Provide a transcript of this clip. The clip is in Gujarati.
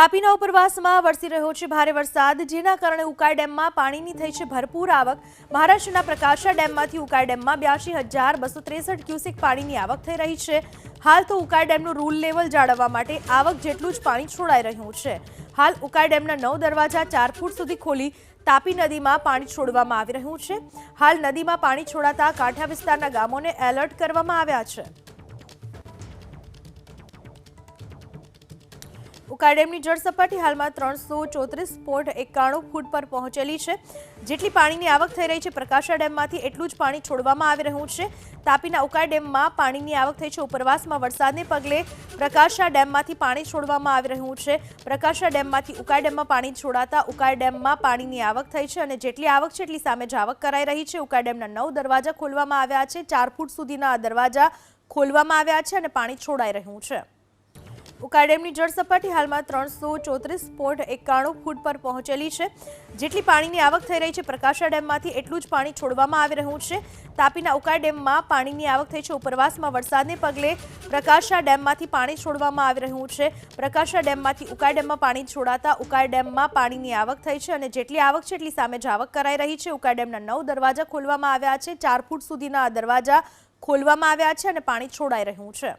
તાપીના ઉપરવાસમાં વરસી રહ્યો છે ભારે વરસાદ, જેના કારણે ઉકાઈ ડેમમાં પાણીની થઈ છે ભરપૂર આવક. મહારાષ્ટ્રના પ્રકાશા ડેમમાંથી ઉકાઈ ડેમમાં બ્યાસી હજાર બસો ત્રેસઠ ક્યુસેક પાણીની આવક થઈ રહી છે. હાલ તો ઉકાઈ ડેમનું રૂલ લેવલ જાળવવા માટે આવક જેટલું જ પાણી છોડાઈ રહ્યું છે. હાલ ઉકાઈ ડેમના નવ દરવાજા ચાર ફૂટ સુધી ખોલી તાપી નદીમાં પાણી છોડવામાં આવી રહ્યું છે. હાલ નદીમાં પાણી છોડાતા કાંઠા વિસ્તારના ગામોને એલર્ટ કરવામાં આવ્યા છે. ઉકાઈ ડેમની જળ સપાટી હાલમાં ત્રણસો ચોત્રીસ પોઈન્ટ એકાણું ફૂટ પર પહોંચેલી છે. જેટલી પાણીની આવક થઈ રહી છે, પ્રકાશા ડેમમાંથી એટલું જ પાણી છોડવામાં આવી રહ્યું છે. તાપીના ઉકાઈ ડેમમાં પાણીની આવક થઈ છે, ઉપરવાસમાં વરસાદને પગલે પ્રકાશા ડેમમાંથી પાણી છોડવામાં આવી રહ્યું છે. પ્રકાશા ડેમમાંથી ઉકાઈ ડેમમાં પાણી છોડાતા ઉકાઈ ડેમમાં પાણીની આવક થઈ છે અને જેટલી આવક છે એટલી સામે જ આવક કરાઈ રહી છે. ઉકાઈ ડેમના નવ દરવાજા ખોલવામાં આવ્યા છે. ચાર ફૂટ સુધીના દરવાજા ખોલવામાં આવ્યા છે અને પાણી છોડાઈ રહ્યું છે. ઉકાઈ ડેમની જળ સપાટી હાલમાં ત્રણસો ચોત્રીસ પોઈન્ટ એકાણું ફૂટ પર પહોંચેલી છે. જેટલી પાણીની આવક થઈ રહી છે, પ્રકાશા ડેમમાંથી એટલું જ પાણી છોડવામાં આવી રહ્યું છે. તાપીના ઉકાઈ ડેમમાં પાણીની આવક થઈ છે. ઉપરવાસમાં વરસાદને પગલે પ્રકાશા ડેમમાંથી પાણી છોડવામાં આવી રહ્યું છે. પ્રકાશા ડેમમાંથી ઉકાઈ ડેમમાં પાણી છોડાતા ઉકાઈ ડેમમાં પાણીની આવક થઈ છે અને જેટલી આવક છે એટલી સામે જ આવક કરાઈ રહી છે. ઉકાઈ ડેમના નવ દરવાજા ખોલવામાં આવ્યા છે. ચાર ફૂટ સુધીના દરવાજા ખોલવામાં આવ્યા છે અને પાણી છોડાઈ રહ્યું છે.